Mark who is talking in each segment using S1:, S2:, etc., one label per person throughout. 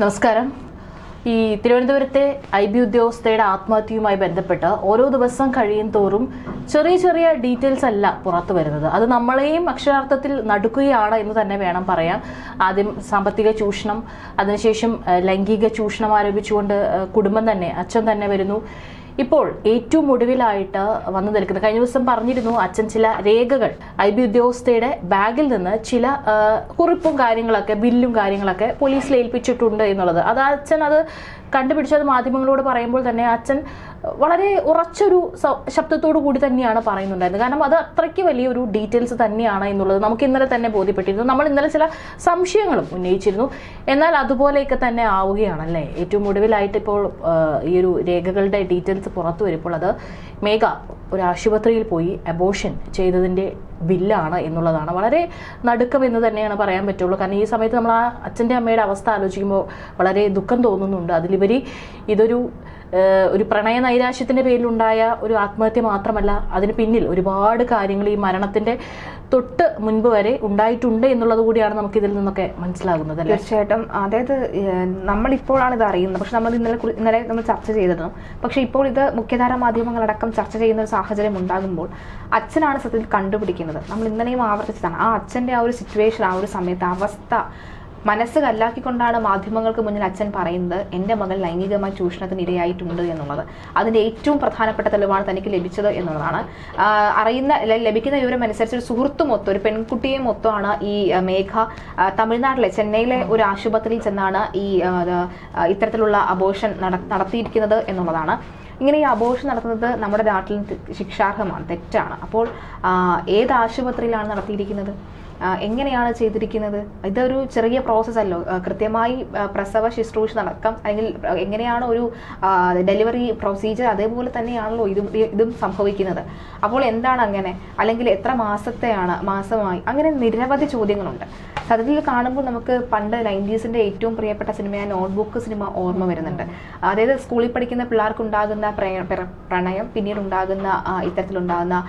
S1: നമസ്കാരം. ഈ തിരുവനന്തപുരത്തെ ഐ ബി ഉദ്യോഗസ്ഥയുടെ ആത്മഹത്യയുമായി ബന്ധപ്പെട്ട് ഓരോ ദിവസം കഴിയും തോറും ചെറിയ ചെറിയ ഡീറ്റെയിൽസ് അല്ല പുറത്തു വരുന്നത്. അത് നമ്മളെയും അക്ഷരാർത്ഥത്തിൽ നടുക്കുകയാണ് എന്ന് തന്നെ വേണം പറയാം ആദ്യം സാമ്പത്തിക ചൂഷണം അതിനുശേഷം ലൈംഗിക ചൂഷണം ആരോപിച്ചുകൊണ്ട് കുടുംബം തന്നെ അച്ഛൻ തന്നെ വരുന്നു. ഇപ്പോൾ ഏറ്റവും ഒടുവിലായിട്ട് വന്നു നിൽക്കുന്നത് കഴിഞ്ഞ ദിവസം പറഞ്ഞിരുന്നു അച്ഛൻ ചില രേഖകൾ. ഐ ബി ഉദ്യോഗസ്ഥയുടെ ബാഗിൽ നിന്ന് ചില കുറിപ്പും കാര്യങ്ങളൊക്കെ ബില്ലും കാര്യങ്ങളൊക്കെ പോലീസിൽ ഏൽപ്പിച്ചിട്ടുണ്ട് എന്നുള്ളത്. അത് അച്ഛൻ അത് കണ്ടുപിടിച്ചത് മാധ്യമങ്ങളോട് പറയുമ്പോൾ തന്നെ അച്ഛൻ വളരെ ഉറച്ചൊരു ശബ്ദത്തോടു കൂടി തന്നെയാണ് പറയുന്നുണ്ടായിരുന്നത്. കാരണം അത് അത്രയ്ക്ക് വലിയൊരു ഡീറ്റെയിൽസ് തന്നെയാണ് എന്നുള്ളത് നമുക്ക് ഇന്നലെ തന്നെ ബോധ്യപ്പെട്ടിരുന്നു. നമ്മൾ ഇന്നലെ ചില സംശയങ്ങളും ഉന്നയിച്ചിരുന്നു. എന്നാൽ അതുപോലെയൊക്കെ തന്നെ ആവുകയാണല്ലേ? ഏറ്റവും ഒടുവിലായിട്ട് ഇപ്പോൾ ഈ ഒരു രേഖകളുടെ ഡീറ്റെയിൽസ് പുറത്തു വരുമ്പോൾ അത് മേഘ ഒരു ആശുപത്രിയിൽ പോയി അബോഷൻ ചെയ്തതിന്റെ ബില്ലാണ് എന്നുള്ളതാണ്. വളരെ നടുക്കം എന്ന് തന്നെയാണ് പറയാൻ പറ്റുള്ളൂ. കാരണം ഈ സമയത്ത് നമ്മൾ ആ അച്ഛന്റെ അമ്മയുടെ അവസ്ഥ ആലോചിക്കുമ്പോൾ വളരെ ദുഃഖം തോന്നുന്നുണ്ട്. അതിലുപരി ഇതൊരു ഒരു പ്രണയ നൈരാശ്യത്തിന്റെ പേരിലുണ്ടായ ഒരു ആത്മഹത്യ മാത്രമല്ല അതിന് പിന്നിൽ ഒരുപാട് കാര്യങ്ങൾ ഈ മരണത്തിന്റെ തൊട്ട് മുൻപ് വരെ ഉണ്ടായിട്ടുണ്ട് എന്നുള്ളത് കൂടിയാണ് നമുക്ക് ഇതിൽ നിന്നൊക്കെ മനസ്സിലാകുന്നത്
S2: തീർച്ചയായിട്ടും. അതായത് നമ്മളിപ്പോഴാണ് ഇത് അറിയുന്നത്. പക്ഷെ നമ്മൾ ഇന്നലെ ഇന്നലെ നമ്മൾ ചർച്ച ചെയ്തിരുന്നു. പക്ഷെ ഇപ്പോൾ ഇത് മുഖ്യധാര മാധ്യമങ്ങളടക്കം ചർച്ച ചെയ്യുന്ന ഒരു സാഹചര്യം ഉണ്ടാകുമ്പോൾ അച്ഛനാണ് സത്യത്തിൽ കണ്ടുപിടിക്കുന്നത്. നമ്മൾ ഇന്നലെയും ആവർത്തിച്ചതാണ്. ആ അച്ഛന്റെ ആ ഒരു സിറ്റുവേഷൻ ആ ഒരു സമയത്ത് അവസ്ഥ മനസ്സ് കല്ലാക്കിക്കൊണ്ടാണ് മാധ്യമങ്ങൾക്ക് മുന്നിൽ അച്ഛൻ പറയുന്നത് എന്റെ മകൾ ലൈംഗികമായ ചൂഷണത്തിന് ഇരയായിട്ടുണ്ട് എന്നുള്ളത്. അതിന്റെ ഏറ്റവും പ്രധാനപ്പെട്ട തെളിവാണ് തനിക്ക് ലഭിച്ചത് എന്നുള്ളതാണ്. അറിയുന്ന ലഭിക്കുന്ന വിവരം അനുസരിച്ച് ഒരു സുഹൃത്തുമൊത്തം ഒരു പെൺകുട്ടിയെ മൊത്തമാണ് ഈ മേഘ തമിഴ്നാട്ടിലെ ചെന്നൈയിലെ ഒരു ആശുപത്രിയിൽ ചെന്നാണ് ഈ ഇത്തരത്തിലുള്ള അബോഷൻ നടത്തിയിരിക്കുന്നത് എന്നുള്ളതാണ്. ഇങ്ങനെ ഈ അബോഷൻ നടത്തുന്നത് നമ്മുടെ നാട്ടിൽ ശിക്ഷാർഹമാണ് തെറ്റാണ്. അപ്പോൾ ഏത് ആശുപത്രിയിലാണ് നടത്തിയിരിക്കുന്നത്? എങ്ങനെയാണ് ചെയ്തിരിക്കുന്നത്? ഇതൊരു ചെറിയ പ്രോസസ്സ് അല്ലോ. കൃത്യമായി പ്രസവ ശുശ്രൂഷ നടക്കാം. അല്ലെങ്കിൽ എങ്ങനെയാണ് ഒരു ഡെലിവറി പ്രൊസീജിയർ അതേപോലെ തന്നെയാണല്ലോ ഇതും ഇതും സംഭവിക്കുന്നത്. അപ്പോൾ എന്താണ് അങ്ങനെ? അല്ലെങ്കിൽ എത്ര മാസത്തെയാണ് മാസമായി? അങ്ങനെ നിരവധി ചോദ്യങ്ങളുണ്ട്. സത്യത്തിൽ കാണുമ്പോൾ നമുക്ക് പണ്ട് നയന്റീസിന്റെ ഏറ്റവും പ്രിയപ്പെട്ട സിനിമയായ നോട്ട്ബുക്ക് സിനിമ ഓർമ്മ വരുന്നുണ്ട്. അതായത് സ്കൂളിൽ പഠിക്കുന്ന പിള്ളേർക്ക് ഉണ്ടാകുന്ന പ്രയ- പ്രണയം പിന്നീട് ഉണ്ടാകുന്ന ഇത്തരത്തിലുണ്ടാകുന്ന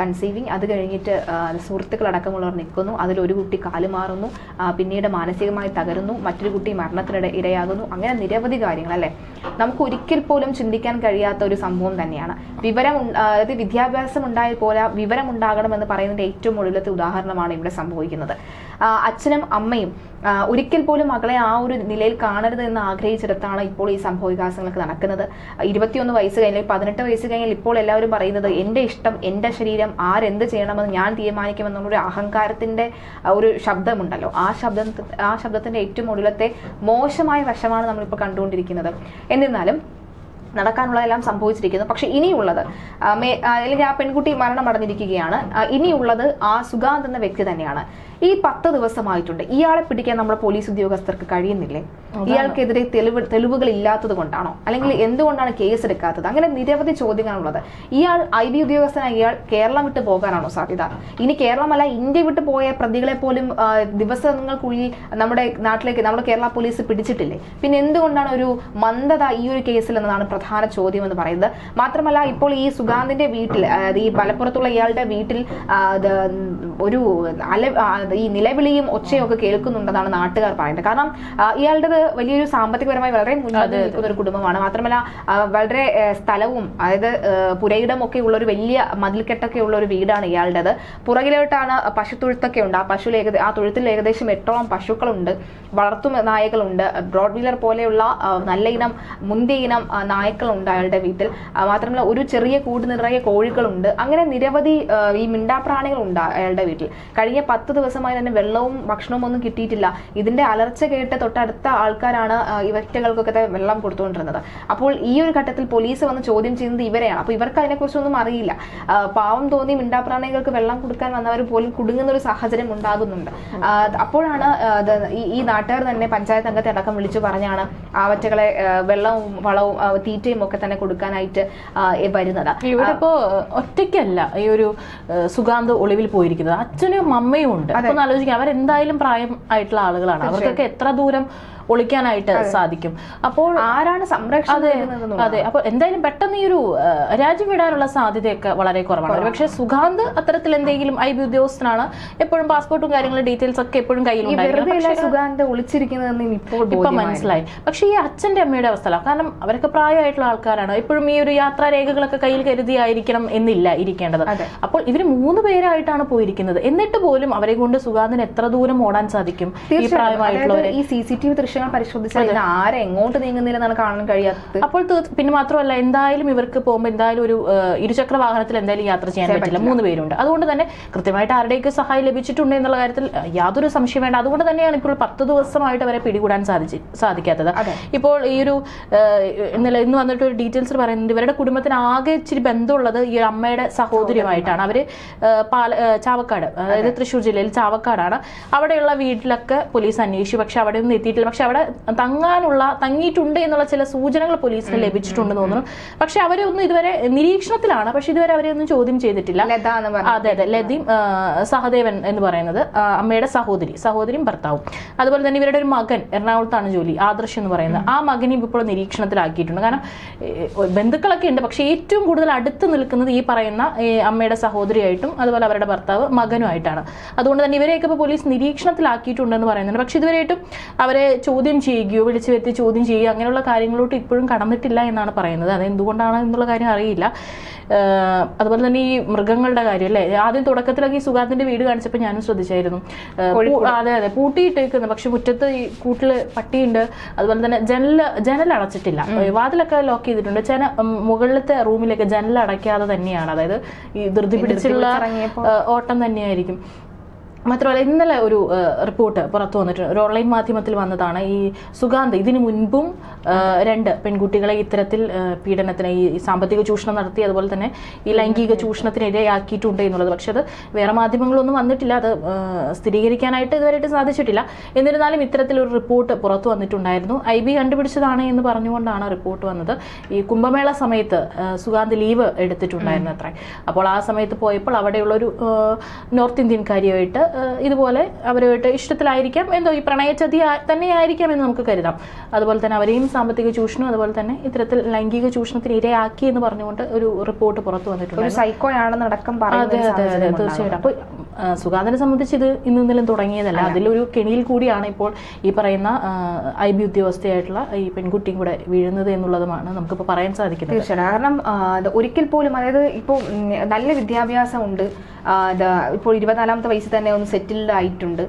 S2: കൺസീവിങ് അത് കഴിഞ്ഞിട്ട് സുഹൃത്തുക്കളടക്കമുള്ളവർ നിൽക്കുന്നു. അതിലൊരു കുട്ടി കാലു മാറുന്നു പിന്നീട് മാനസികമായി തകരുന്നു മറ്റൊരു കുട്ടി മരണത്തിനിട ഇരയാകുന്നു. അങ്ങനെ നിരവധി കാര്യങ്ങൾ അല്ലേ? നമുക്ക് ഒരിക്കൽ പോലും ചിന്തിക്കാൻ കഴിയാത്ത ഒരു സംഭവം തന്നെയാണ്. വിവരം അതായത് വിദ്യാഭ്യാസം ഉണ്ടായ പോലെ വിവരം ഉണ്ടാകണമെന്ന് പറയുന്നതിന്റെ ഏറ്റവും ഒടുവിലത്തെ ഉദാഹരണമാണ് ഇവിടെ സംഭവിക്കുന്നത്. അച്ഛനും അമ്മയും ഒരിക്കൽ പോലും മകളെ ആ ഒരു നിലയിൽ കാണരുത് എന്ന് ആഗ്രഹിച്ചിടത്താണ് ഇപ്പോൾ ഈ സംഭവ വികാസങ്ങളൊക്കെ നടക്കുന്നത്. ഇരുപത്തിയൊന്ന് വയസ്സ് കഴിഞ്ഞാൽ പതിനെട്ട് വയസ്സ് കഴിഞ്ഞാൽ ഇപ്പോൾ എല്ലാവരും പറയുന്നത് എന്റെ ഇഷ്ടം എന്റെ ശരീരം ആരെന്ത് ചെയ്യണമെന്ന് ഞാൻ തീരുമാനിക്കുമെന്നുള്ള ഒരു അഹങ്കാരത്തിന്റെ ഒരു ശബ്ദമുണ്ടല്ലോ. ആ ശബ്ദം ആ ശബ്ദത്തിന്റെ ഏറ്റവും ഒടുവിലത്തെ മോശമായ വശമാണ് നമ്മളിപ്പോൾ കണ്ടുകൊണ്ടിരിക്കുന്നത്. എന്നിരുന്നാലും നടക്കാനുള്ളതെല്ലാം സംഭവിച്ചിരിക്കുന്നു. പക്ഷെ ഇനിയുള്ളത് അല്ലെങ്കിൽ ആ പെൺകുട്ടി മരണമടഞ്ഞിരിക്കുകയാണ്. ഇനിയുള്ളത് ആ സുഗാന്ത് എന്ന വ്യക്തി തന്നെയാണ്. ഈ പത്ത് ദിവസമായിട്ടുണ്ട്. ഇയാളെ പിടിക്കാൻ നമ്മുടെ പോലീസ് ഉദ്യോഗസ്ഥർക്ക് കഴിയുന്നില്ലേ? ഇയാൾക്കെതിരെ തെളിവ് തെളിവുകൾ ഇല്ലാത്തത് കൊണ്ടാണോ? അല്ലെങ്കിൽ എന്തുകൊണ്ടാണ് കേസ് എടുക്കാത്തത് അങ്ങനെ നിരവധി ചോദ്യങ്ങളാണുള്ളത് ഇയാൾ ഐ ബി ഉദ്യോഗസ്ഥനായ ഇയാൾ കേരളം വിട്ട് പോകാനാണോ സാധ്യത? ഇനി കേരളമല്ല ഇന്ത്യ വിട്ട് പോയ പ്രതികളെ പോലും ദിവസങ്ങൾ ദിവസങ്ങൾക്കുള്ളിൽ നമ്മുടെ നാട്ടിലേക്ക് നമ്മുടെ കേരള പോലീസ് പിടിച്ചിട്ടില്ലേ? പിന്നെ എന്തുകൊണ്ടാണ് ഒരു മന്ദത ഈ ഒരു കേസിൽ എന്നതാണ് പ്രധാന ചോദ്യം എന്ന് പറയുന്നത്. മാത്രമല്ല ഇപ്പോൾ ഈ സുഗാന്തിന്റെ വീട്ടിൽ അതായത് ഈ മലപ്പുറത്തുള്ള ഇയാളുടെ വീട്ടിൽ ഒരു അല ഈ നിലവിളിയും ഒച്ചയൊക്കെ കേൾക്കുന്നുണ്ടെന്നാണ് നാട്ടുകാർ പറയുന്നത്. കാരണം ഇയാളുടേത് വലിയൊരു സാമ്പത്തികപരമായി വളരെ മുന്നോട്ട് നിൽക്കുന്ന ഒരു കുടുംബമാണ്. മാത്രമല്ല വളരെ സ്ഥലവും അതായത് പുരയിടം ഒക്കെ ഉള്ള ഒരു വലിയ മതിൽക്കെട്ടൊക്കെ ഉള്ള ഒരു വീടാണ് ഇയാളുടേത്. പുറകിലോട്ടാണ് പശുത്തൊഴുത്തൊക്കെ ഉണ്ട്. ആ പശു ആ തൊഴുത്തിൽ ഏകദേശം എട്ടോളം പശുക്കളുണ്ട്. വളർത്തു നായകളുണ്ട്. ബ്രോഡ് വീലർ പോലെയുള്ള നല്ല ഇനം മുന്തിയ ഇനം ആ, നായ്ക്കളുണ്ട് അയാളുടെ വീട്ടിൽ. മാത്രമല്ല ഒരു ചെറിയ കൂട് നിറയെ കോഴികളുണ്ട്. അങ്ങനെ നിരവധി ഈ മിണ്ടാപ്രാണികളുണ്ട് അയാളുടെ വീട്ടിൽ. കഴിഞ്ഞ പത്ത് ദിവസമായി തന്നെ വെള്ളവും ഭക്ഷണവും ഒന്നും കിട്ടിയിട്ടില്ല. ഇതിന്റെ അലർച്ച കേട്ട് തൊട്ടടുത്ത ആൾക്കാരാണ് ഇവറ്റകൾക്കൊക്കെ വെള്ളം കൊടുത്തുകൊണ്ടിരുന്നത്. അപ്പോൾ ഈ ഒരു ഘട്ടത്തിൽ പോലീസ് വന്ന് ചോദ്യം ചെയ്യുന്നത് ഇവരെയാണ്. അപ്പോൾ ഇവർക്ക് അതിനെക്കുറിച്ചൊന്നും അറിയില്ല. പാവം തോന്നി മിണ്ടാപ്രാണികൾക്ക് വെള്ളം കൊടുക്കാൻ വന്നവർ പോലും കുടുങ്ങുന്ന ഒരു സാഹചര്യം ഉണ്ടാകുന്നുണ്ട്. അപ്പോഴാണ് ഈ- നാട്ടുകാർ തന്നെ പഞ്ചായത്ത് അംഗത്തെ അടക്കം വിളിച്ചു പറഞ്ഞാണ് ആവറ്റകളെ വെള്ളവും വളവും ആ, തീറ്റയും ഒക്കെ തന്നെ കൊടുക്കാനായിട്ട് വരുന്നത്.
S1: ഇവിടെ ഇപ്പോ ഒറ്റയ്ക്കല്ല ഈ ഒരു സുഗാന്ത് ഒളിവിൽ പോയിരിക്കുന്നത്. അച്ഛനും അമ്മയും ഉണ്ട്. അപ്പൊ ഒന്ന് ആലോചിക്കാം അവരെന്തായാലും പ്രായം ആയിട്ടുള്ള ആളുകളാണ്. അവർക്കൊക്കെ എത്ര ദൂരം ഒളിക്കാനായിട്ട് സാധിക്കും. അപ്പോൾ
S2: ആരാണ് സംരക്ഷണം
S1: അതെ അപ്പോൾ അപ്പൊ എന്തായാലും പെട്ടെന്ന് ഈ ഒരു രാജ്യം വിടാനുള്ള സാധ്യതയൊക്കെ വളരെ കുറവാണ്. പക്ഷെ സുഗാന്ത് അത്തരത്തിൽ എന്തെങ്കിലും ഐ ബി ഉദ്യോഗസ്ഥനാണ്. എപ്പോഴും പാസ്പോർട്ടും കാര്യങ്ങളും ഡീറ്റെയിൽസ് ഒക്കെ എപ്പോഴും
S2: കയ്യിൽ സുഗാന്ത് ഒളിച്ചിരിക്കുന്നതെന്ന് ഇപ്പോൾ.
S1: മനസ്സിലായി. പക്ഷെ ഈ അച്ഛന്റെ അമ്മയുടെ അവസ്ഥ കാരണം അവരൊക്കെ പ്രായമായിട്ടുള്ള ആൾക്കാരാണ്? എപ്പോഴും ഈ ഒരു യാത്രാ രേഖകളൊക്കെ കയ്യിൽ കരുതിയായിരിക്കണം എന്നില്ല ഇരിക്കേണ്ടത്. അപ്പോൾ ഇവർ മൂന്ന് പേരായിട്ടാണ് പോയിരിക്കുന്നത്. എന്നിട്ട് പോലും അവരെ കൊണ്ട് സുഗാന്തിന് എത്ര ദൂരം ഓടാൻ സാധിക്കും ഈ.
S2: ഈ സി സി ടി വി ദൃശ്യങ്ങൾ പരിശോധിച്ചാൽ ആരെ എങ്ങോട്ട് നീങ്ങുന്നില്ലെന്നാണ് കാണാൻ കഴിയാത്തത്.
S1: അപ്പോൾ പിന്നെ മാത്രമല്ല എന്തായാലും ഇവർക്ക് പോകുമ്പോൾ എന്തായാലും ഒരു ഇരുചക്ര വാഹനത്തിൽ എന്തായാലും യാത്ര ചെയ്യാൻ പറ്റില്ല. മൂന്ന് പേരുണ്ട്. അതുകൊണ്ട് തന്നെ കൃത്യമായിട്ട് ആരുടെയൊക്കെ സഹായം ലഭിച്ചിട്ടുണ്ട് എന്നുള്ള കാര്യത്തിൽ യാതൊരു സംശയം വേണ്ട. അതുകൊണ്ട് തന്നെയാണ് ഇപ്പോൾ പത്ത് ദിവസമായിട്ട് അവരെ പിടികൂടാൻ സാധിച്ച് സാധിക്കാത്തത്. ഇപ്പോൾ ഈ ഒരു ഇന്നലെ ഇന്ന് വന്നിട്ട് ഒരു ഡീറ്റെയിൽസ് പറയുന്നുണ്ട്. ഇവരുടെ കുടുംബത്തിന് ആകെ ഇച്ചിരി ബന്ധമുള്ളത് ഈ അമ്മയുടെ സഹോദരിയുമായിട്ടാണ്. അവർ പാല ചാവക്കാട് അതായത് തൃശ്ശൂർ ജില്ലയിൽ ചാവക്കാടാണ്. അവിടെയുള്ള വീട്ടിലൊക്കെ പോലീസ് അന്വേഷിച്ചു. പക്ഷെ അവിടെ ഒന്നും എത്തിയിട്ടില്ല. പക്ഷെ അവിടെ തങ്ങാനുള്ള തങ്ങിയിട്ടുണ്ട് എന്നുള്ള ചില സൂചനകൾ പോലീസിന് ലഭിച്ചിട്ടുണ്ട് തോന്നുന്നു. പക്ഷെ അവരെ ഒന്നും ഇതുവരെ നിരീക്ഷണത്തിലാണ്. പക്ഷെ ഇതുവരെ അവരെ ഒന്നും ചോദ്യം ചെയ്തിട്ടില്ല. അതെ അതെ. ലതീം സഹദേവൻ എന്ന് പറയുന്നത് അമ്മയുടെ സഹോദരി സഹോദരിയും ഭർത്താവും. അതുപോലെ തന്നെ ഇവരുടെ ഒരു മകൻ എറണാകുളത്താണ് ജോലി ആദർശ് എന്ന് പറയുന്നത്. ആ മകനെയും ഇപ്പോൾ നിരീക്ഷണത്തിലാക്കിയിട്ടുണ്ട്. കാരണം ബന്ധുക്കളൊക്കെ ഉണ്ട്. പക്ഷേ ഏറ്റവും കൂടുതൽ അടുത്ത് നിൽക്കുന്നത് ഈ പറയുന്ന അമ്മയുടെ സഹോദരിയായിട്ടും അതുപോലെ അവരുടെ ഭർത്താവ് മകനുമായിട്ടാണ്. അതുകൊണ്ട് തന്നെ ഇവരെയൊക്കെ ഇപ്പോൾ പോലീസ് നിരീക്ഷണത്തിലാക്കിയിട്ടുണ്ടെന്ന് പറയുന്നുണ്ട്. പക്ഷേ ഇതുവരെയായിട്ടും അവരെ ചോദ്യം ചെയ്യുകയോ വിളിച്ചു വരുത്തി ചോദ്യം ചെയ്യുകയോ അങ്ങനെയുള്ള കാര്യങ്ങളോട്ട് ഇപ്പോഴും കടന്നിട്ടില്ല എന്നാണ് പറയുന്നത്. അത് എന്തുകൊണ്ടാണ് എന്നുള്ള കാര്യം അറിയില്ല. അതുപോലെ തന്നെ ഈ മൃഗങ്ങളുടെ കാര്യം അല്ലേ? ആദ്യം തുടക്കത്തിലൊക്കെ ഈ സുഗാന്തിന്റെ വീട് കാണിച്ചപ്പോൾ ഞാനും ശ്രദ്ധിച്ചായിരുന്നു. അതെ അതെ. പൂട്ടിയിട്ടേക്കുന്നു. പക്ഷെ മുറ്റത്ത് ഈ കൂട്ടിൽ പട്ടിയുണ്ട്. അതുപോലെ തന്നെ ജനൽ ജനൽ അടച്ചിട്ടില്ല വാതിലൊക്കെ ലോക്ക് ചെയ്തിട്ടുണ്ട്. ചേന മുകളിലത്തെ റൂമിലൊക്കെ ജനൽ അടയ്ക്കാതെ തന്നെയാണ്. അതായത് ഈ ധൃതി പിടിച്ചുള്ള ഓട്ടം തന്നെയായിരിക്കും. മാത്രമല്ല ഇന്നലെ ഒരു റിപ്പോർട്ട് പുറത്തു വന്നിട്ടുണ്ട്. ഒരു ഓൺലൈൻ മാധ്യമത്തിൽ വന്നതാണ് ഈ സുഗാന്ത് ഇതിനു മുൻപും രണ്ട് പെൺകുട്ടികളെ ഇത്തരത്തിൽ പീഡനത്തിന് ഈ സാമ്പത്തിക ചൂഷണം നടത്തി അതുപോലെ തന്നെ ഈ ലൈംഗിക ചൂഷണത്തിന് ഇരയാക്കിയിട്ടുണ്ട് എന്നുള്ളത്. പക്ഷെ അത് വേറെ മാധ്യമങ്ങളൊന്നും വന്നിട്ടില്ല. അത് സ്ഥിരീകരിക്കാനായിട്ട് ഇതുവരെയായിട്ട് സാധിച്ചിട്ടില്ല. എന്നിരുന്നാലും ഇത്തരത്തിലൊരു റിപ്പോർട്ട് പുറത്തു വന്നിട്ടുണ്ടായിരുന്നു. ഐ ബി കണ്ടുപിടിച്ചതാണ് എന്ന് പറഞ്ഞുകൊണ്ടാണ് റിപ്പോർട്ട് വന്നത്. ഈ കുംഭമേള സമയത്ത് സുഗാന്ത് ലീവ് എടുത്തിട്ടുണ്ടായിരുന്നു അത്ര. അപ്പോൾ ആ സമയത്ത് പോയപ്പോൾ അവിടെയുള്ളൊരു ഒരു നോർത്ത് ഇന്ത്യൻകാരിയായിട്ട് ഇതുപോലെ അവരുമായിട്ട് ഇഷ്ടത്തിലായിരിക്കാം. എന്തോ ഈ പ്രണയചതി തന്നെയായിരിക്കാം എന്ന് നമുക്ക് കരുതാം. അതുപോലെ തന്നെ അവരെയും സാമ്പത്തിക ചൂഷണം അതുപോലെ തന്നെ ഇത്തരത്തിൽ ലൈംഗിക ചൂഷണത്തിന് ഇരയാക്കി എന്ന് പറഞ്ഞുകൊണ്ട് ഒരു റിപ്പോർട്ട് പുറത്തു വന്നിട്ടുണ്ട്
S2: ഒരു സൈക്കോയാണെന്ന് പറയുന്നത്
S1: തീർച്ചയായിട്ടും. അപ്പൊ ആ, സുഗാതനെ സംബന്ധിച്ച് ഇത് ഇന്ന് ഇന്നലെ തുടങ്ങിയതല്ല. അതിലൊരു കെണിയിൽ കൂടിയാണ് ഇപ്പോൾ ഈ പറയുന്ന ഐ ബി ഉദ്യോഗസ്ഥയായിട്ടുള്ള ഈ പെൺകുട്ടിയും കൂടെ വീഴുന്നത് എന്നുള്ളതുമാണ് നമുക്കിപ്പോൾ പറയാൻ സാധിക്കുന്നത്.
S2: തീർച്ചയായിട്ടും. കാരണം ഒരിക്കൽ പോലും അതായത് ഇപ്പോൾ നല്ല വിദ്യാഭ്യാസമുണ്ട്. ഉണ്ട് ഇപ്പോൾ ഇരുപത്തിനാലാമത്തെ വയസ്സിൽ തന്നെ ഒന്ന് സെറ്റിൽഡ് ആയിട്ടുണ്ട്.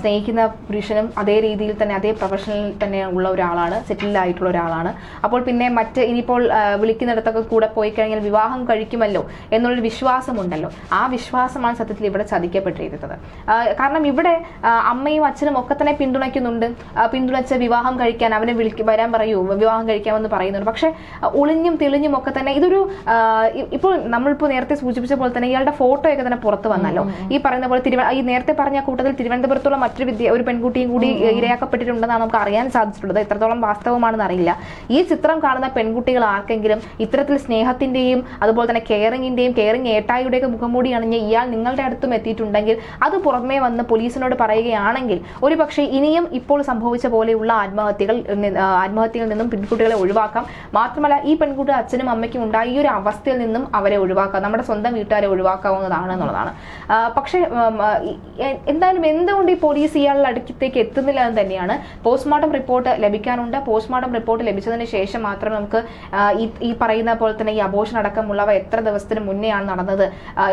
S2: സ്നേഹിക്കുന്ന പുരുഷനും അതേ രീതിയിൽ തന്നെ അതേ പ്രൊഫഷനിൽ തന്നെ ഉള്ള ഒരാളാണ് സെറ്റിൽഡ് ആയിട്ടുള്ള ഒരാളാണ്. അപ്പോൾ പിന്നെ മറ്റ് ഇനിയിപ്പോൾ വിളിക്കുന്നിടത്തൊക്കെ കൂടെ പോയി കഴിഞ്ഞാൽ വിവാഹം കഴിക്കുമല്ലോ എന്നുള്ളൊരു വിശ്വാസമുണ്ടല്ലോ. ആ വിശ്വാസമാണ് സത്യത്തിൽ ഇവിടെ ചതിക്കപ്പെട്ടിരിക്കുന്നത് ആ, കാരണം ഇവിടെ അമ്മയും അച്ഛനും ഒക്കെ തന്നെ പിന്തുണയ്ക്കുന്നുണ്ട്. പിന്തുണച്ച വിവാഹം കഴിക്കാൻ അവനെ വിളിക്ക് വരാൻ പറയൂ വിവാഹം കഴിക്കാമെന്ന് പറയുന്നുണ്ട്. പക്ഷെ ഒളിഞ്ഞും തെളിഞ്ഞും ഒക്കെ തന്നെ ഇതൊരു ഇപ്പോൾ നമ്മളിപ്പോൾ നേരത്തെ സൂചിപ്പിച്ച പോലെ തന്നെ ഇയാളുടെ ഫോട്ടോയൊക്കെ തന്നെ പുറത്ത് വന്നല്ലോ. ഈ പറയുന്ന പോലെ തിരുവ ഈ നേരത്തെ പറഞ്ഞ കൂട്ടത്തിൽ തിരുവനന്തപുരത്തുള്ള മറ്റൊരു വിദ്യ ഒരു പെൺകുട്ടിയും കൂടി ഇരയാക്കപ്പെട്ടിട്ടുണ്ടെന്നാണ് നമുക്ക് അറിയാൻ സാധിച്ചിട്ടുള്ളത്. എത്രത്തോളം വാസ്തവമാണെന്ന് അറിയില്ല ഈ ചിത്രം കാണുന്ന പെൺകുട്ടികൾ ആർക്കെങ്കിലും ഇത്തരത്തിൽ സ്നേഹത്തിന്റെയും അതുപോലെ തന്നെ കെയറിങ്ങിന്റെയും കെയറിങ് ഏട്ടായിയുടെയൊക്കെ മുഖംമൂടി അണിഞ്ഞ് ഇയാൾ നിങ്ങളുടെ അടുത്തും എത്തിയിട്ടുണ്ടെങ്കിൽ അത് പുറമേ വന്ന് പോലീസിനോട് പറയുകയാണെങ്കിൽ ഒരു പക്ഷേ ഇനിയും ഇപ്പോൾ സംഭവിച്ച പോലെയുള്ള ആത്മഹത്യകൾ ആത്മഹത്യകളിൽ നിന്നും പെൺകുട്ടികളെ ഒഴിവാക്കാം. മാത്രമല്ല ഈ പെൺകുട്ടി അച്ഛനും അമ്മയ്ക്കും ഉണ്ടായ ഈ ഒരു അവസ്ഥയിൽ നിന്നും അവരെ ഒഴിവാക്കാം. നമ്മുടെ സ്വന്തം വീട്ടുകാരെ ഒഴിവാക്കാവുന്നതാണ് എന്നുള്ളതാണ്. പക്ഷേ എന്തായാലും എന്തുകൊണ്ട് ഈ പോലീസ് ഇയാളുടെ അടുക്കത്തേക്ക് എത്തുന്നില്ല എന്ന് തന്നെയാണ്. പോസ്റ്റ്മോർട്ടം റിപ്പോർട്ട് ലഭിക്കാനുണ്ട്. പോസ്റ്റ്മോർട്ടം റിപ്പോർട്ട് ലഭിച്ചതിന് ശേഷം മാത്രമേ നമുക്ക് ഈ പറയുന്ന പോലെ തന്നെ ഈ അബോഷൻ അടക്കമുള്ളവ എത്ര ദിവസത്തിന് മുന്നെയാണ് നടന്നത്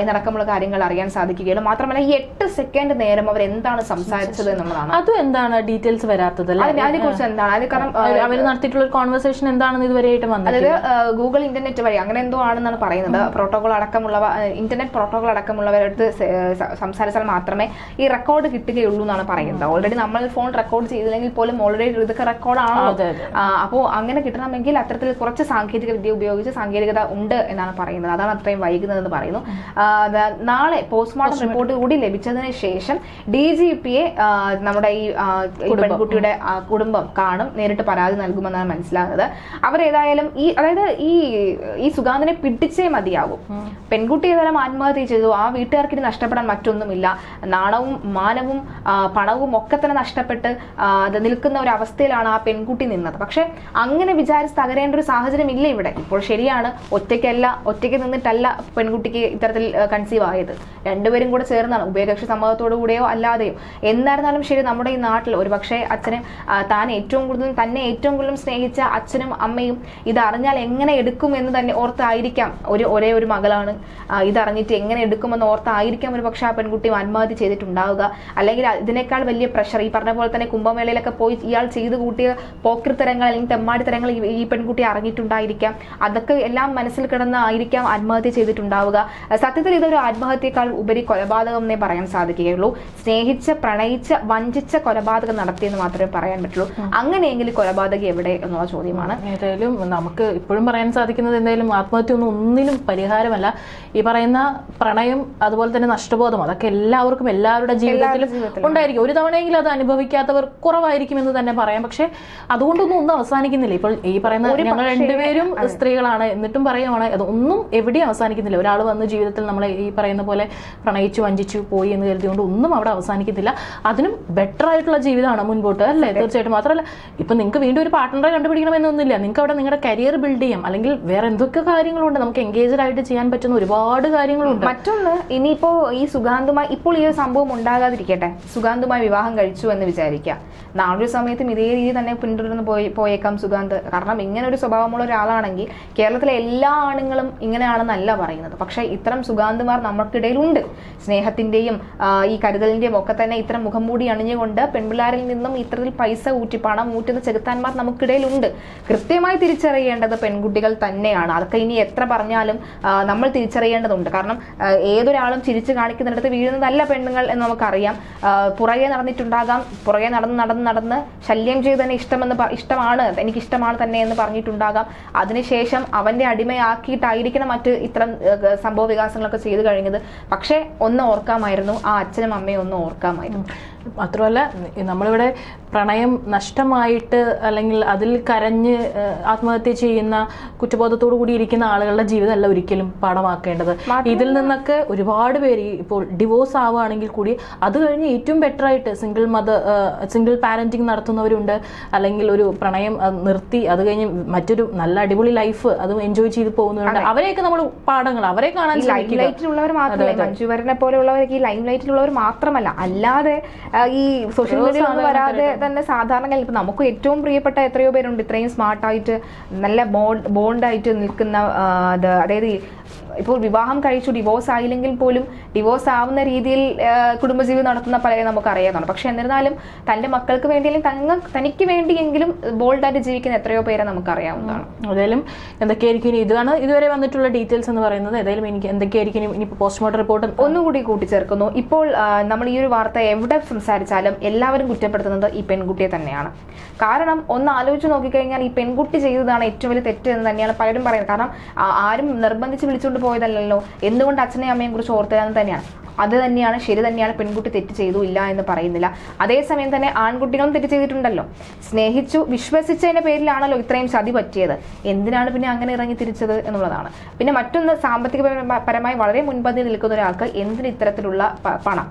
S2: എന്നടക്കമുള്ള കാര്യങ്ങൾ അറിയാൻ സാധിക്കുകയുള്ളൂ. മാത്രമല്ല ഈ എട്ട് സെക്കൻഡ് നേരം അവർ എന്താണ് സംസാരിച്ചത് എന്നുള്ളതാണ്.
S1: അതും എന്താണ് ഡീറ്റെയിൽസ് വരാത്തത്
S2: അതിനെ കുറിച്ച് എന്താണ്? അത് കാരണം
S1: അവർ നടത്തിയിട്ടുള്ള ഒരു കോൺവെർസേഷൻ എന്താണെന്ന് ഇതുവരെയായിട്ട് വന്നത്
S2: അതായത് ഗൂഗിൾ ഇന്റർനെറ്റ് വഴി അങ്ങനെ എന്തോ ആണെന്നാണ് പറയുന്നത്. പ്രോട്ടോകോൾ അടക്കമുള്ളവ ഇന്റർനെറ്റ് പ്രോട്ടോകോൾ അടക്കമുള്ളവരടുത്ത് സംസാരിച്ചാൽ മാത്രമേ ഈ റെക്കോർഡ് കിട്ടുകയുള്ളൂ എന്നാണ് പറയുന്നത്. ഓൾറെഡി നമ്മൾ ഫോൺ റെക്കോർഡ് ചെയ്തില്ലെങ്കിൽ പോലും ഓൾറെഡി ഇതൊക്കെ റെക്കോർഡ് ആണല്ലോ
S1: അതെ, അതെ.
S2: അപ്പോൾ അങ്ങനെ കിട്ടണമെങ്കിൽ അത്തരത്തിൽ കുറച്ച് സാങ്കേതിക വിദ്യ ഉപയോഗിച്ച് സാങ്കേതികത ഉണ്ട് എന്നാണ് പറയുന്നത്. അതാണ് അത്രയും വൈകുന്നതെന്ന് പറയുന്നു. നാളെ പോസ്റ്റ്മോർട്ടം റിപ്പോർട്ട് സപ്പോർട്ട് കൂടി ലഭിച്ചതിന് ശേഷം ഡി ജി പിയെ നമ്മുടെ ഈ പെൺകുട്ടിയുടെ കുടുംബം കാണും നേരിട്ട് പരാതി നൽകുമെന്നാണ് മനസ്സിലാകുന്നത്. അവരേതായാലും ഈ അതായത് ഈ ഈ സുഗാന്തിനെ പിടിച്ചേ മതിയാകും. പെൺകുട്ടി ഏതായാലും ആത്മഹത്യ ചെയ്തു. ആ വീട്ടുകാർക്ക് ഇനി നഷ്ടപ്പെടാൻ മറ്റൊന്നുമില്ല. നാണവും മാനവും പണവും ഒക്കെ തന്നെ നഷ്ടപ്പെട്ട് നിൽക്കുന്ന ഒരു അവസ്ഥയിലാണ് ആ പെൺകുട്ടി നിന്നത്. പക്ഷെ അങ്ങനെ വിചാരിച്ച് തകരേണ്ട ഒരു സാഹചര്യം ഇല്ല ഇവിടെ. ഇപ്പോൾ ശരിയാണ്. ഒറ്റയ്ക്കല്ല ഒറ്റയ്ക്ക് നിന്നിട്ടല്ല പെൺകുട്ടിക്ക് ഇത്തരത്തിൽ കൺസീവ് ആയത്. രണ്ടുപേരും കൂടെ ചേർന്നാണ് ഉഭയകക്ഷി സമ്മതത്തോടു കൂടെയോ അല്ലാതെയോ. എന്നായിരുന്നാലും ശരി നമ്മുടെ ഈ നാട്ടിൽ ഒരുപക്ഷെ അച്ഛനെ താൻ ഏറ്റവും കൂടുതൽ തന്നെ ഏറ്റവും കൂടുതൽ സ്നേഹിച്ച അച്ഛനും അമ്മയും ഇതറിഞ്ഞാൽ എങ്ങനെ എടുക്കും എന്ന് തന്നെ ഓർത്തായിരിക്കാം. ഒരു ഒരേ ഒരു മകളാണ്. ഇതറിഞ്ഞിട്ട് എങ്ങനെ എടുക്കുമെന്ന് ഓർത്തായിരിക്കാം ഒരു പക്ഷേ ആ പെൺകുട്ടി ആത്മഹത്യ ചെയ്തിട്ടുണ്ടാവുക. അല്ലെങ്കിൽ ഇതിനേക്കാൾ വലിയ പ്രഷർ ഈ പറഞ്ഞ പോലെ തന്നെ കുംഭമേളയിലൊക്കെ പോയി ഇയാൾ ചെയ്തു കൂട്ടിയ പോക്കൃത്തരങ്ങൾ അല്ലെങ്കിൽ തെമ്മാടിത്തരങ്ങൾ തരങ്ങൾ ഈ പെൺകുട്ടി അറിഞ്ഞിട്ടുണ്ടായിരിക്കാം. അതൊക്കെ എല്ലാം മനസ്സിൽ കിടന്നായിരിക്കാം ആത്മഹത്യ ചെയ്തിട്ടുണ്ടാവുക. സത്യത്തിൽ ഇതൊരു ആത്മഹത്യക്കാൾ ഉപരി കൊലപാതകം എന്നേ പറയാൻ സാധിക്കുകയുള്ളൂ. സ്നേഹിച്ച് പ്രണയിച്ച വഞ്ചിച്ച കൊലപാതകം നടത്തിയെന്ന് മാത്രമേ പറയാൻ പറ്റുള്ളൂ. അങ്ങനെയെങ്കിലും കൊലപാതകം എവിടെ എന്നുള്ള ചോദ്യമാണ്.
S1: ഏതായാലും നമുക്ക് ഇപ്പോഴും പറയാൻ സാധിക്കുന്നത് എന്തായാലും ആത്മഹത്യ ഒന്നും ഒന്നിനും പരിഹാരമല്ല. ഈ പറയുന്ന പ്രണയം അതുപോലെ തന്നെ നഷ്ടബോധം അതൊക്കെ എല്ലാവർക്കും എല്ലാവരുടെ ജീവിതത്തിലും
S2: ജീവിതത്തിലും.
S1: ഉണ്ടായിരിക്കും. ഒരു തവണയെങ്കിലും അത് അനുഭവിക്കാത്തവർ കുറവായിരിക്കും എന്ന് തന്നെ പറയാം. പക്ഷെ അതുകൊണ്ടൊന്നും ഒന്നും അവസാനിക്കുന്നില്ല. ഇപ്പോൾ ഈ പറയുന്ന ഞങ്ങൾ രണ്ടുപേരും സ്ത്രീകളാണ്. എന്നിട്ടും പറയുവാണ് അതൊന്നും എവിടെയും അവസാനിക്കുന്നില്ല. ഒരാൾ വന്ന് ജീവിതത്തിൽ നമ്മളെ ഈ പറയുന്ന പോലെ പ്രണയിച്ചു വഞ്ചിച്ചു പോയി എന്ന് കരുതിയുകൊണ്ട് ഒന്നും അവിടെ അവസാനിക്കത്തില്ല. അതിനും ബെറ്റർ ആയിട്ടുള്ള ജീവിതമാണ് മുൻപോട്ട് അല്ലേ? തീർച്ചയായിട്ടും. മാത്രമല്ല ഇപ്പൊ നിങ്ങൾക്ക് വീണ്ടും ഒരു പാർട്ട്ണറെ കണ്ടുപിടിക്കണമെന്നൊന്നുമില്ല. നിങ്ങൾക്ക് അവിടെ നിങ്ങളുടെ കരിയർ ബിൽഡ് ചെയ്യാം. അല്ലെങ്കിൽ വേറെ എന്തൊക്കെ കാര്യങ്ങളുണ്ട്? നമുക്ക് എൻഗേജഡ് ആയിട്ട് ചെയ്യാൻ പറ്റുന്ന ഒരുപാട് കാര്യങ്ങളുണ്ട്.
S2: മറ്റൊന്ന് ഇനിയിപ്പോ ഈ സുഗാന്തുമായി ഇപ്പോൾ ഈ ഒരു സംഭവം ഉണ്ടാകാതിരിക്കട്ടെ. സുഗാന്തുമായി വിവാഹം കഴിച്ചു എന്ന് വിചാരിക്കാം നാളൊരു സമയത്തും ഇതേ രീതി തന്നെ പിന്തുടർന്ന് പോയി പോയേക്കാം സുഗാന്ത്. കാരണം ഇങ്ങനെ ഒരു സ്വഭാവമുള്ള ഒരാളാണെങ്കിൽ കേരളത്തിലെ എല്ലാ ആണുങ്ങളും ഇങ്ങനെയാണെന്നല്ല പറയുന്നത്. പക്ഷേ ഇത്തരം സുഗാന്തുമാർ നമുക്കിടയിലുണ്ട് സ്നേഹത്തിന്റെയും ഈ കരുതലിന്റെയും ഒക്കെ തന്നെ ഇത്തരം മുഖം മൂടി അണിഞ്ഞുകൊണ്ട് പെൺപിള്ളാരിൽ നിന്നും ഇത്തരത്തിൽ പൈസ ഊറ്റി പണം ഊറ്റുന്ന ചെകുത്താന്മാർ നമുക്കിടയിലുണ്ട്. കൃത്യമായി തിരിച്ചറിയേണ്ടത് പെൺകുട്ടികൾ തന്നെയാണ്. അതൊക്കെ ഇനി എത്ര പറഞ്ഞാലും നമ്മൾ തിരിച്ചറിയേണ്ടതുണ്ട്. കാരണം ഏതൊരാളും ചിരിച്ചു കാണിക്കുന്നിടത്ത് വീഴുന്നതല്ല പെണ്ണുങ്ങൾ എന്ന് നമുക്കറിയാം. പുറകെ നടന്നിട്ടുണ്ടാകാം. പുറകെ നടന്ന് നടന്ന് നടന്ന് ശല്യം ചെയ്ത് തന്നെ ഇഷ്ടമെന്ന് ഇഷ്ടമാണ് എനിക്ക് ഇഷ്ടമാണ് തന്നെ എന്ന് പറഞ്ഞിട്ടുണ്ടാകാം. അതിനുശേഷം അവന്റെ അടിമയാക്കിയിട്ടായിരിക്കണം മറ്റ് ഇത്തരം സംഭവ വികാസങ്ങളൊക്കെ ചെയ്തു കഴിഞ്ഞത്. പക്ഷേ ഒന്ന് ഓർക്കാമായിരുന്നു ആ അച്ഛനും അമ്മയും ഒന്ന് ഓർക്കാമായിരുന്നു.
S1: മാത്രമല്ല നമ്മളിവിടെ പ്രണയം നഷ്ടമായിട്ട് അല്ലെങ്കിൽ അതിൽ കരഞ്ഞ് ആത്മഹത്യ ചെയ്യുന്ന കുറ്റബോധത്തോടു കൂടി ഇരിക്കുന്ന ആളുകളുടെ ജീവിതമല്ല ഒരിക്കലും പാഠമാക്കേണ്ടത്. ഇതിൽ നിന്നൊക്കെ ഒരുപാട് പേര് ഇപ്പോൾ ഡിവോഴ്സ് ആവുകയാണെങ്കിൽ കൂടി അത് കഴിഞ്ഞ് ഏറ്റവും ബെറ്റർ ആയിട്ട് സിംഗിൾ മദർ സിംഗിൾ പാരന്റിങ് നടത്തുന്നവരുണ്ട്. അല്ലെങ്കിൽ ഒരു പ്രണയം നിർത്തി അത് കഴിഞ്ഞ് മറ്റൊരു നല്ല അടിപൊളി ലൈഫ് അത് എൻജോയ് ചെയ്ത് പോകുന്നവരുണ്ട്. അവരെയൊക്കെ നമ്മൾ പാഠങ്ങൾ അവരെ കാണാൻ
S2: ലൈറ്റിലുള്ളവർ മാത്രമല്ല? മഞ്ജു പോലെയുള്ളവരൊക്കെ ഈ ലൈം ലൈറ്റിലുള്ളവർ മാത്രമല്ല. അല്ലാതെ ഈ സോഷ്യൽ മീഡിയ ഒന്നും വരാതെ തന്നെ സാധാരണ ഇപ്പൊ നമുക്ക് ഏറ്റവും പ്രിയപ്പെട്ട എത്രയോ പേരുണ്ട്. ഇത്രയും സ്മാർട്ടായിട്ട് നല്ല ബോണ്ട് ബോണ്ടായിട്ട് നിൽക്കുന്ന അതായത് ഇപ്പോൾ വിവാഹം കഴിച്ചു ഡിവോഴ്സ് ആയില്ലെങ്കിൽ പോലും ഡിവോഴ്സ് ആവുന്ന രീതിയിൽ കുടുംബജീവിതം നടത്തുന്ന പലരെ നമുക്ക് അറിയാവുന്നതാണ് പക്ഷെ എന്നിരുന്നാലും തന്റെ മക്കൾക്ക് വേണ്ടിയെങ്കിലും തങ്ങ തനിക്ക് വേണ്ടിയെങ്കിലും ബോൾഡായിട്ട് ജീവിക്കുന്ന എത്രയോ പേരെ നമുക്ക് അറിയാവുന്നതാണ്
S1: ഏതായാലും എന്തൊക്കെയായിരിക്കും ഇതാണ് ഇതുവരെ വന്നിട്ടുള്ള ഡീറ്റെയിൽസ് എന്ന് പറയുന്നത്. ഏതായാലും എനിക്ക് എന്തൊക്കെയായിരിക്കും ഇനി പോസ്റ്റ്മോർട്ടം റിപ്പോർട്ട്
S2: ഒന്നുകൂടി കൂട്ടിച്ചേർക്കുന്നു. ഇപ്പോൾ നമ്മൾ ഈ ഒരു വാർത്ത എവിടെ സംസാരിച്ചാലും എല്ലാവരും കുറ്റപ്പെടുത്തുന്നത് ഈ പെൺകുട്ടിയെ തന്നെയാണ്. കാരണം ഒന്ന് ആലോചിച്ച് നോക്കിക്കഴിഞ്ഞാൽ ഈ പെൺകുട്ടി ചെയ്തതാണ് ഏറ്റവും വലിയ തെറ്റ് എന്ന് തന്നെയാണ് പലരും പറയുന്നത്. കാരണം ആരും നിർബന്ധിച്ച് വിളിച്ചുകൊണ്ട് പോയതല്ലല്ലോ. എന്തുകൊണ്ട് അച്ഛനെയും അമ്മയും കുറിച്ച് ഓർത്തരാന്ന് തന്നെയാണ്. അത് തന്നെയാണ് ശരി തന്നെയാണ് പെൺകുട്ടി തെറ്റ് ചെയ്തു ഇല്ല എന്ന് പറയുന്നില്ല. അതേസമയം തന്നെ ആൺകുട്ടികളും തെറ്റ് ചെയ്തിട്ടുണ്ടല്ലോ. സ്നേഹിച്ചു വിശ്വസിച്ചതിന്റെ പേരിലാണല്ലോ ഇത്രയും ചതി പറ്റിയത്. എന്തിനാണ് പിന്നെ അങ്ങനെ ഇറങ്ങി തിരിച്ചത് എന്നുള്ളതാണ്. പിന്നെ മറ്റൊന്ന് സാമ്പത്തിക പരമായി വളരെ മുൻപന്തി നിൽക്കുന്ന ഒരാൾക്ക് എന്തിന് ഇത്തരത്തിലുള്ള പണം?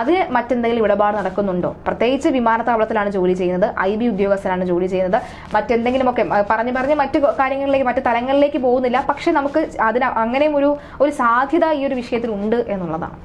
S2: അത് മറ്റെന്തെങ്കിലും ഇടപാട് നടക്കുന്നുണ്ടോ? പ്രത്യേകിച്ച് വിമാനത്താവളത്തിലാണ് ജോലി ചെയ്യുന്നത്. ഐ ബി ഉദ്യോഗസ്ഥനാണ് ജോലി ചെയ്യുന്നത്. മറ്റെന്തെങ്കിലുമൊക്കെ ഒക്കെ പറഞ്ഞു പറഞ്ഞ് മറ്റു കാര്യങ്ങളിലേക്ക് മറ്റു തലങ്ങളിലേക്ക് പോകുന്നില്ല. പക്ഷെ നമുക്ക് അതിന് അങ്ങനെയും ഒരു ഒരു സാധ്യത ഈ ഒരു വിഷയത്തിൽ ഉണ്ട് എന്നുള്ളതാണ്.